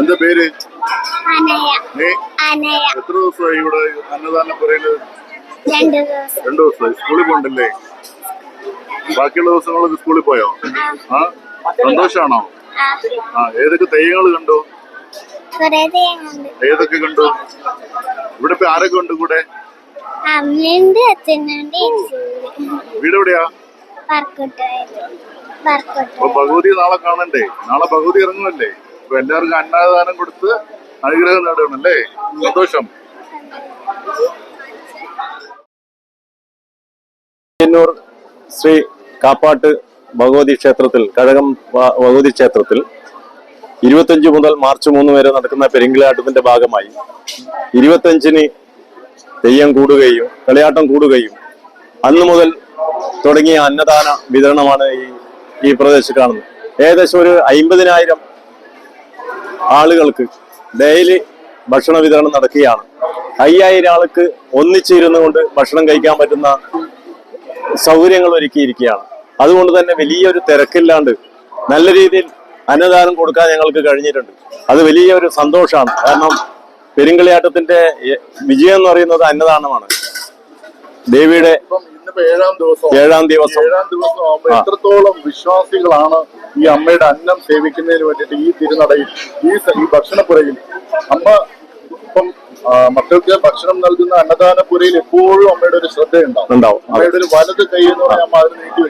എന്താ പേര്? എത്ര ദിവസമായി ഇവിടെ അന്നദാനം പറയുന്നത്? രണ്ടു ദിവസം ദിവസമായി. സ്കൂളിൽ പോണ്ടല്ലേ ബാക്കിയുള്ള ദിവസങ്ങളൊക്കെ സ്കൂളിൽ പോയോ? ആ. സന്തോഷാണോ? ആ. ഏതൊക്കെ തെയ്യങ്ങൾ കണ്ടു? ഏതൊക്കെ കണ്ടു? ഇവിടെ ഇപ്പൊ ആരൊക്കെ ഉണ്ട് കൂടെ? വീട് എവിടെയാ? ഭഗവതി നാളെ കാണണ്ടേ? നാളെ ഭഗവതി ഇറങ്ങുമല്ലേ അപ്പൊ എല്ലാവർക്കും അന്നദാനം കൊടുത്ത് അനുഗ്രഹം നേടണല്ലേ സന്തോഷം. ചെന്നൂർ ശ്രീ കാപ്പാട്ട് ഭഗവതി ക്ഷേത്രത്തിൽ കഴകം ഭഗവതി ക്ഷേത്രത്തിൽ ഇരുപത്തഞ്ച് മുതൽ മാർച്ച് മൂന്ന് വരെ നടക്കുന്ന പെരിങ്കിളാട്ടത്തിന്റെ ഭാഗമായി ഇരുപത്തഞ്ചിന് തെയ്യം കൂടുകയും കളിയാട്ടം കൂടുകയും അന്ന് മുതൽ തുടങ്ങിയ അന്നദാന വിതരണമാണ് ഈ ഈ പ്രദേശത്ത് കാണുന്നത്. ഏകദേശം ഒരു അയിമ്പതിനായിരം ആളുകൾക്ക് ഡെയിലി ഭക്ഷണ വിതരണം നടക്കുകയാണ്. അയ്യായിരം ആൾക്ക് ഒന്നിച്ചിരുന്നു കൊണ്ട് ഭക്ഷണം കഴിക്കാൻ പറ്റുന്ന സൗകര്യങ്ങൾ ഒരുക്കിയിരിക്കുകയാണ്. അതുകൊണ്ട് തന്നെ വലിയൊരു തിരക്കില്ലാണ്ട് നല്ല രീതിയിൽ അന്നദാനം കൊടുക്കാൻ ഞങ്ങൾക്ക് കഴിഞ്ഞിട്ടുണ്ട്. അത് വലിയൊരു സന്തോഷമാണ്. കാരണം പെരുങ്കളിയാട്ടത്തിന്റെ വിജയം എന്ന് പറയുന്നത് അന്നദാനമാണ്. ദേവിയുടെ ഏഴാം ദിവസം. ഏഴാം ദിവസം. ഏഴാം ദിവസം ആകുമ്പോൾ എത്രത്തോളം വിശ്വാസികളാണ് ഈ അമ്മയുടെ അന്നം സേവിക്കുന്നതിന് വേണ്ടിയിട്ട് ഈ തിരുനടയിൽ ഈ ഈ ഭക്ഷണപ്പുരയിൽ? അമ്മ ഇപ്പം മക്കൾക്ക് ഭക്ഷണം നൽകുന്ന അന്നദാനപ്പുരയിൽ എപ്പോഴും അമ്മയുടെ ഒരു ശ്രദ്ധയുണ്ടാവും. ഉണ്ടാവും. അമ്മയുടെ ഒരു വലത് കൈ എന്ന് പറഞ്ഞാൽ അമ്മ അതിന് നീട്ടി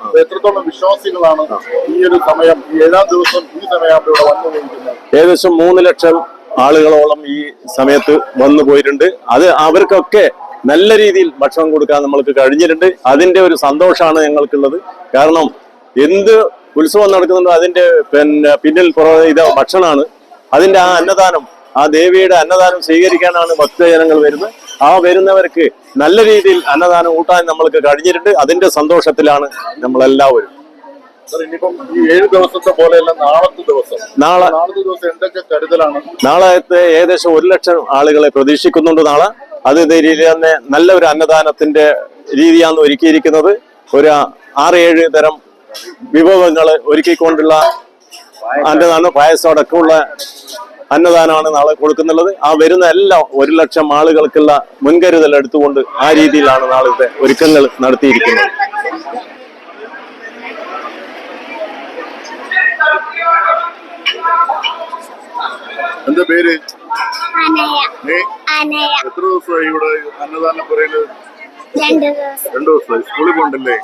അപ്പൊ എത്രത്തോളം വിശ്വാസികളാണ് ഈ ഒരു സമയം ഈ ഏഴാം ദിവസം ഈ സമയമാകുമ്പോൾ ഇവിടെ വന്നു പോയിരിക്കുന്നത് ഏകദേശം മൂന്ന് ലക്ഷം ആളുകളോളം ഈ സമയത്ത് വന്നു പോയിട്ടുണ്ട്. അത് അവർക്കൊക്കെ നല്ല രീതിയിൽ ഭക്ഷണം കൊടുക്കാൻ നമ്മൾക്ക് കഴിഞ്ഞിട്ടുണ്ട്. അതിന്റെ ഒരു സന്തോഷമാണ് ഞങ്ങൾക്കുള്ളത്. കാരണം എന്ത് ഉത്സവം നടക്കുന്നുണ്ടോ അതിന്റെ പിന്നെ പിന്നിൽ ഇത് ഭക്ഷണമാണ്. അതിന്റെ ആ അന്നദാനം ആ ദേവിയുടെ അന്നദാനം സ്വീകരിക്കാനാണ് ഭക്തജനങ്ങൾ വരുന്നത്. ആ വരുന്നവർക്ക് നല്ല രീതിയിൽ അന്നദാനം കൂട്ടാൻ നമ്മൾക്ക് കഴിഞ്ഞിട്ടുണ്ട്. അതിന്റെ സന്തോഷത്തിലാണ് നമ്മളെല്ലാവരും. നാളെ നാളത്തെ ദിവസം എന്തൊക്കെ കരുതലാണ്? നാളത്തെ ഏകദേശം ഒരു ലക്ഷം ആളുകളെ പ്രതീക്ഷിക്കുന്നുണ്ട് നാളെ. അത് രീതിയിൽ തന്നെ നല്ല ഒരു അന്നദാനത്തിന്റെ രീതിയാണ് ഒരുക്കിയിരിക്കുന്നത്. ഒരു ആറ് ഏഴ് തരം വിഭവങ്ങൾ ഒരുക്കിക്കൊണ്ടുള്ള അന്നദാനം പായസം അടക്കമുള്ള അന്നദാനമാണ് നാളെ കൊടുക്കുന്നുള്ളത്. ആ വരുന്ന എല്ലാ ഒരു ലക്ഷം ആളുകൾക്കുള്ള മുൻകരുതൽ എടുത്തുകൊണ്ട് ആ രീതിയിലാണ് നാളത്തെ ഒരുക്കങ്ങൾ നടത്തിയിരിക്കുന്നത്. എന്താ പേര്? എത്ര ദിവസമായി ഇവിടെ അന്നദാനം രണ്ടു ദിവസം. രണ്ടു ദിവസമായി. സ്കൂളിൽ പോണ്ടല്ലേ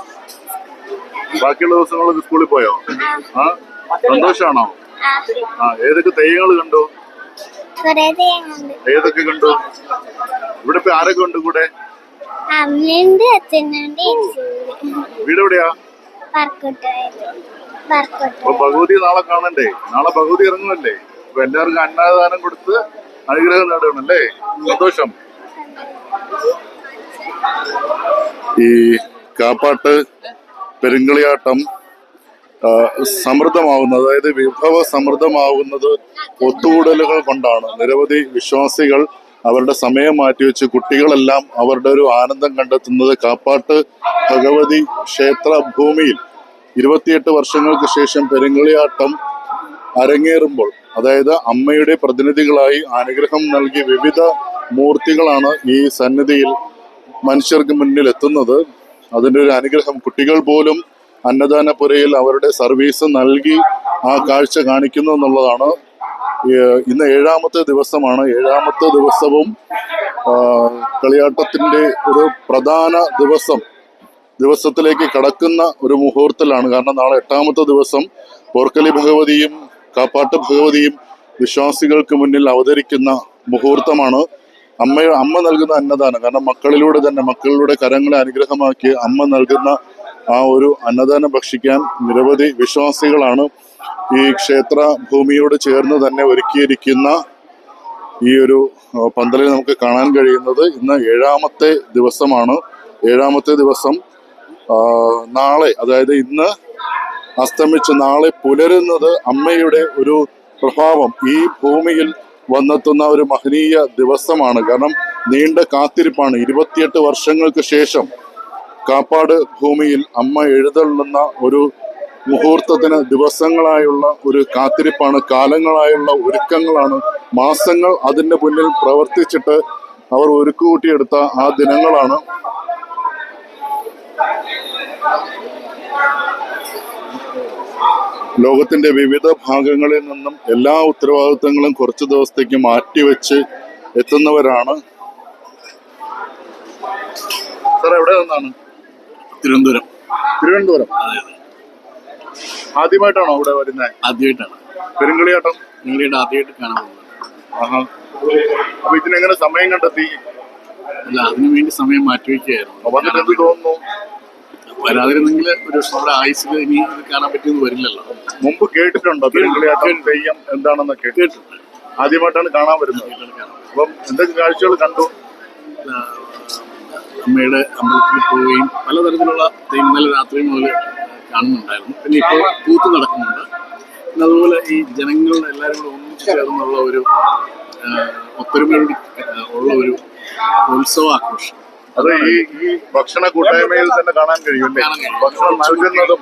ബാക്കിയുള്ള ദിവസങ്ങളൊക്കെ സ്കൂളിൽ പോയോ? ആ. സന്തോഷാണോ? ആ. ഏതൊക്കെ തെയ്യങ്ങൾ കണ്ടു? ഏതൊക്കെ കണ്ടു? ഇവിടെ ഇപ്പൊ ആരൊക്കെ ഉണ്ട് കൂടെ? വീട് എവിടെയാ? ഭഗവതി നാളെ കാണണ്ടേ? നാളെ ഭഗവതി ഇറങ്ങുമല്ലേ? അപ്പൊ എല്ലാവർക്കും അന്നദാനം കൊടുത്ത് അനുഗ്രഹം നേടണല്ലേ സന്തോഷം. ഈ കാപ്പാട്ട് പെരുങ്കളിയാട്ടം സമൃദ്ധമാവുന്നത് അതായത് വിഭവ സമൃദ്ധമാവുന്നത് ഒത്തുകൂടലുകൾ കൊണ്ടാണ്. നിരവധി വിശ്വാസികൾ അവരുടെ സമയം മാറ്റി വെച്ച് കുട്ടികളെല്ലാം അവരുടെ ഒരു ആനന്ദം കണ്ടെത്തുന്നത് കാപ്പാട്ട് ഭഗവതി ക്ഷേത്ര ഭൂമിയിൽ. ഇരുപത്തിയെട്ട് വർഷങ്ങൾക്ക് ശേഷം പെരുങ്കളിയാട്ടം അരങ്ങേറുമ്പോൾ അതായത് അമ്മയുടെ പ്രതിനിധികളായി അനുഗ്രഹം നൽകി വിവിധ മൂർത്തികളാണ് ഈ സന്നിധിയിൽ മനുഷ്യർക്ക് മുന്നിൽ എത്തുന്നത് അതിന്റെ ഒരു അനുഗ്രഹം കുട്ടികൾ പോലും അന്നദാനപുരയിൽ അവരുടെ സർവീസ് നൽകി ആ കാഴ്ച കാണിക്കുന്നു എന്നുള്ളതാണ്. ഇന്ന് ഏഴാമത്തെ ദിവസമാണ്. ഏഴാമത്തെ ദിവസവും കളിയാട്ടത്തിന്റെ ഒരു പ്രധാന ദിവസം. ദിവസത്തിലേക്ക് കടക്കുന്ന ഒരു മുഹൂർത്തത്തിലാണ് കാരണം നാളെ എട്ടാമത്തെ ദിവസം പോർക്കലി ഭഗവതിയും കാപ്പാട്ട് ഭഗവതിയും വിശ്വാസികൾക്ക് മുന്നിൽ അവതരിക്കുന്ന മുഹൂർത്തമാണ്. അമ്മ അമ്മ നൽകുന്ന അന്നദാനം. കാരണം മക്കളിലൂടെ തന്നെ മക്കളിലൂടെ കരങ്ങളെ അനുഗ്രഹമാക്കി അമ്മ നൽകുന്ന ആ ഒരു അന്നദാനം ഭക്ഷിക്കാൻ നിരവധി വിശ്വാസികളാണ് ഈ ക്ഷേത്ര ഭൂമിയോട് ചേർന്ന് തന്നെ ഒരുക്കിയിരിക്കുന്ന ഈ ഒരു പന്തലിൽ നമുക്ക് കാണാൻ കഴിയുന്നത് ഇന്ന് ഏഴാമത്തെ ദിവസമാണ്. ഏഴാമത്തെ ദിവസം നാളെ അതായത് ഇന്ന് അസ്തമിച്ച് നാളെ പുലരുന്നത് അമ്മയുടെ ഒരു പ്രഭാവം. ഈ ഭൂമിയിൽ വന്നെത്തുന്ന ഒരു മഹനീയ ദിവസമാണ്. കാരണം നീണ്ട കാത്തിരിപ്പാണ്. ഇരുപത്തിയെട്ട് വർഷങ്ങൾക്ക് ശേഷം കാപ്പാട് ഭൂമിയിൽ അമ്മ എഴുന്നള്ളുന്ന ഒരു മുഹൂർത്തത്തിന് ദിവസങ്ങളായുള്ള ഒരു കാത്തിരിപ്പാണ്. കാലങ്ങളായുള്ള ഒരുക്കങ്ങളാണ്. മാസങ്ങൾ അതിന്റെ മുന്നിൽ പ്രവർത്തിച്ചിട്ട് അവർ ഒരുക്കുകൂട്ടിയെടുത്ത ആ ദിനങ്ങളാണ്. ലോകത്തിന്റെ വിവിധ ഭാഗങ്ങളിൽ നിന്നും എല്ലാ ഉത്തരവാദിത്തങ്ങളും കുറച്ചു ദിവസത്തേക്ക് മാറ്റിവെച്ച് എത്തുന്നവരാണ് സാർ എവിടെ നിന്നാണ്? തിരുവനന്തപുരം. തിരുവനന്തപുരം. ആദ്യമായിട്ടാണോ അവിടെ വരുന്നത് ആദ്യമായിട്ടാണ്. പെരുങ്കളിയാട്ടം? നിങ്ങളുടെ ആദ്യമായിട്ട് കാണാൻ ആഹാ. അപ്പൊ ഇതിനെങ്ങനെ സമയം കണ്ടെത്തി? അല്ല അതിനു വേണ്ടി സമയം മാറ്റിവെക്കുകയായിരുന്നു. തോന്നുന്നു? വരാതിരുന്നെങ്കിൽ ഒരു നമ്മുടെ ആയുസിൽ ഇനി ഇത് കാണാൻ പറ്റിയെന്ന് വരില്ലല്ലോ. മുമ്പ് കേട്ടിട്ടുണ്ടോ? പെരുങ്കളിയാട്ടം തെയ്യം എന്താണെന്ന് കേട്ടിട്ടുണ്ട്. ആദ്യമായിട്ടാണ് കാണാൻ വരുന്നത്. അപ്പം എന്തൊക്കെ കാഴ്ചകൾ കണ്ടു? അമ്മയുടെ അമ്പലത്തിൽ പോവുകയും പലതരത്തിലുള്ള തെയ്യം ഇന്നലെ രാത്രി മുതൽ കാണുന്നുണ്ടായിരുന്നു. പിന്നെ ഇപ്പോൾ കൂത്ത് നടക്കുന്നുണ്ട്. പിന്നെ അതുപോലെ ഈ ജനങ്ങളുടെ എല്ലാവരും കൂടെ ഒന്നിച്ചു ചേർന്നുള്ള ഒരു ഒത്തൊരുമയോട് ഉള്ള ഒരു ഉത്സവാഘോഷം. അത് ഈ ഈ ഭക്ഷണ കൂട്ടായ്മയിൽ തന്നെ കാണാൻ കഴിയുമല്ലേ. ഭക്ഷണം നൽകുന്നതും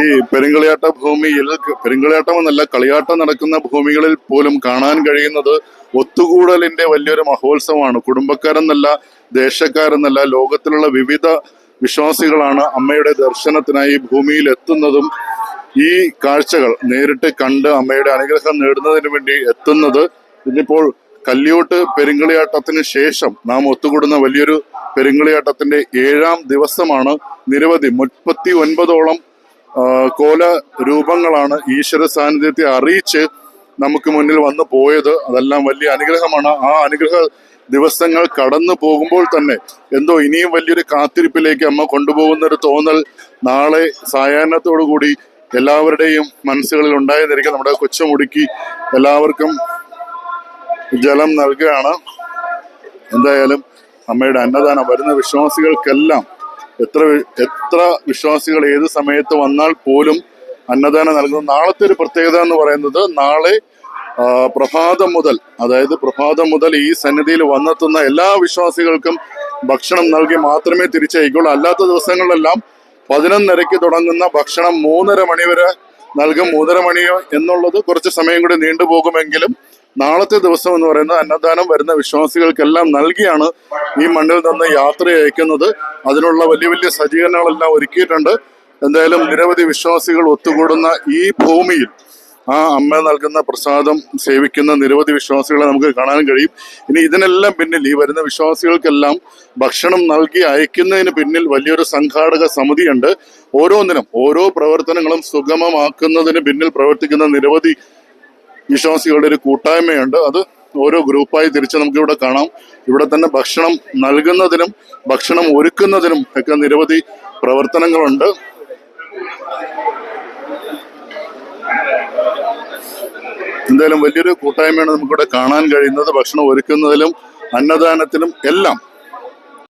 ഈ പെരുങ്കളിയാട്ട ഭൂമിയിൽ പെരുങ്കളിയാട്ടം എന്നല്ല കളിയാട്ടം നടക്കുന്ന ഭൂമികളിൽ പോലും കാണാൻ കഴിയുന്നത് ഒത്തുകൂടലിന്റെ വലിയൊരു മഹോത്സവമാണ്. കുടുംബക്കാരെന്നല്ല ദേശക്കാരെന്നല്ല ലോകത്തിലുള്ള വിവിധ വിശ്വാസികളാണ് അമ്മയുടെ ദർശനത്തിനായി ഭൂമിയിൽ എത്തുന്നതും ഈ കാഴ്ചകൾ നേരിട്ട് കണ്ട് അമ്മയുടെ അനുഗ്രഹം നേടുന്നതിന് വേണ്ടി എത്തുന്നത്. ഇന്നിപ്പോൾ കല്യോട്ട് പെരുങ്കളിയാട്ടത്തിന് ശേഷം നാം ഒത്തുകൂടുന്ന വലിയൊരു പെരുങ്കളിയാട്ടത്തിന്റെ ഏഴാം ദിവസമാണ് നിരവധി മുപ്പത്തി ഒൻപതോളം കോല രൂപങ്ങളാണ് ഈശ്വര സാന്നിധ്യത്തെ അറിയിച്ച് നമുക്ക് മുന്നിൽ വന്നു പോയത്. അതെല്ലാം വലിയ അനുഗ്രഹമാണ്. ആ അനുഗ്രഹ ദിവസങ്ങൾ കടന്നു പോകുമ്പോൾ തന്നെ എന്തോ ഇനിയും വലിയൊരു കാത്തിരിപ്പിലേക്ക് അമ്മ കൊണ്ടുപോകുന്നൊരു തോന്നൽ നാളെ സായാഹ്നത്തോടു കൂടി എല്ലാവരുടെയും മനസ്സുകളിൽ ഉണ്ടായെന്നിരിക്കും നമ്മുടെ കൊച്ചുമുടുക്കി എല്ലാവർക്കും ജലം നൽകുകയാണ്. എന്തായാലും അമ്മയുടെ അന്നദാനം വരുന്ന വിശ്വാസികൾക്കെല്ലാം എത്ര എത്ര വിശ്വാസികൾ ഏത് സമയത്ത് വന്നാൽ പോലും അന്നദാനം നൽകുന്നു. നാളത്തെ ഒരു പ്രത്യേകത എന്ന് പറയുന്നത് നാളെ പ്രഭാതം മുതൽ അതായത് പ്രഭാതം മുതൽ ഈ സന്നിധിയിൽ വന്നെത്തുന്ന എല്ലാ വിശ്വാസികൾക്കും ഭക്ഷണം നൽകി മാത്രമേ തിരിച്ചയക്കുള്ളൂ അല്ലാത്ത ദിവസങ്ങളിലെല്ലാം പതിനൊന്നരയ്ക്ക് തുടങ്ങുന്ന ഭക്ഷണം മൂന്നര മണിവരെ നൽകും. മൂന്നര മണിയോ എന്നുള്ളത് കുറച്ച് സമയം കൂടി നീണ്ടുപോകുമെങ്കിലും നാളത്തെ ദിവസം എന്ന് പറയുന്നത് അന്നദാനം വരുന്ന വിശ്വാസികൾക്കെല്ലാം നൽകിയാണ് ഈ മണ്ണിൽ നിന്ന് യാത്ര അയക്കുന്നത്. അതിനുള്ള വലിയ വലിയ സജ്ജീകരണങ്ങളെല്ലാം ഒരുക്കിയിട്ടുണ്ട്. എന്തായാലും നിരവധി വിശ്വാസികൾ ഒത്തുകൂടുന്ന ഈ ഭൂമിയിൽ ആ അമ്മ നൽകുന്ന പ്രസാദം സേവിക്കുന്ന നിരവധി വിശ്വാസികളെ നമുക്ക് കാണാൻ കഴിയും. ഇനി ഇതിനെല്ലാം പിന്നിൽ ഈ വരുന്ന വിശ്വാസികൾക്കെല്ലാം ഭക്ഷണം നൽകി അയക്കുന്നതിന് പിന്നിൽ വലിയൊരു സംഘാടക സമിതിയുണ്ട്. ഓരോന്നിനും ഓരോ പ്രവർത്തനങ്ങളും സുഗമമാക്കുന്നതിന് പിന്നിൽ പ്രവർത്തിക്കുന്ന നിരവധി വിശ്വാസികളുടെ ഒരു കൂട്ടായ്മയുണ്ട്. അത് ഓരോ ഗ്രൂപ്പായി തിരിച്ച് നമുക്ക് ഇവിടെ കാണാം. ഇവിടെ തന്നെ ഭക്ഷണം നൽകുന്നതിനും ഭക്ഷണം ഒരുക്കുന്നതിനും ഒക്കെ നിരവധി പ്രവർത്തനങ്ങളുണ്ട്. എന്തായാലും വലിയൊരു കൂട്ടായ്മയാണ് നമുക്കിവിടെ കാണാൻ കഴിയുന്നത്. ഭക്ഷണം ഒരുക്കുന്നതിലും അന്നദാനത്തിലും എല്ലാം